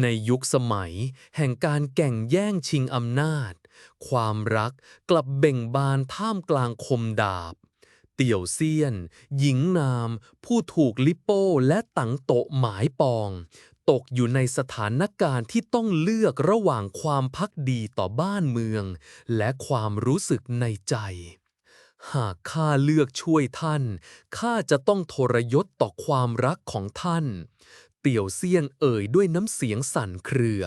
ในยุคสมัย แห่งการแก่งแย่งชิงอำนาจ ความรักกลับเบ่งบานท่ามกลางคมดาบ เตี่ยวเซียน หญิงนาม ผู้ถูกลิปโป้และตังโตหมายปอง ตกอยู่ในสถานการณ์ที่ต้องเลือกระหว่างความพักดีต่อบ้านเมือง และความรู้สึกในใจ หากข้าเลือกช่วยท่าน ข้าจะต้องทรยศต่อความรักของท่าน เตี่ยวเซียนเอ่ยด้วยน้ำเสียงสั่นเครือ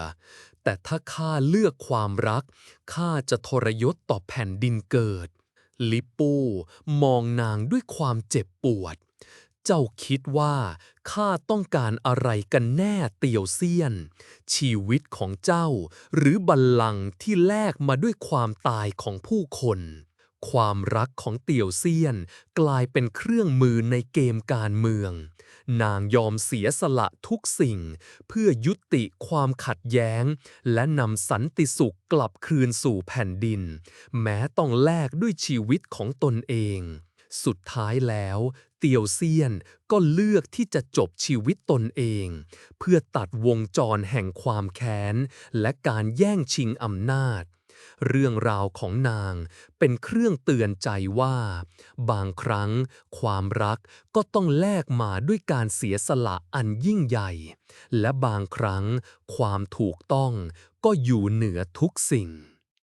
แต่ถ้าข้าเลือกความรัก ข้าจะทรยศต่อแผ่นดินเกิด ลิปปูมองนางด้วยความเจ็บปวด เจ้าคิดว่าข้าต้องการอะไรกันแน่เตี่ยวเซียน ชีวิตของเจ้า หรือบัลลังก์ที่แลกมาด้วยความตายของผู้คน ความรักของเตี่ยวเซียนกลายเป็นเครื่องมือในเกมการเมือง นางยอมเสียสละทุกสิ่ง เพื่อยุติความขัดแย้ง และนำสันติสุขกลับคืนสู่แผ่นดิน แม้ต้องแลกด้วยชีวิตของตนเอง สุดท้ายแล้ว เตียวเซียนก็เลือกที่จะจบชีวิตตนเอง เพื่อตัดวงจรแห่งความแค้น และการแย่งชิงอำนาจ เรื่องราวของนางเป็นเครื่องเตือนใจว่า บางครั้งความรักก็ต้องแลกมาด้วยการเสียสละอันยิ่งใหญ่ และบางครั้งความถูกต้องก็อยู่เหนือทุกสิ่ง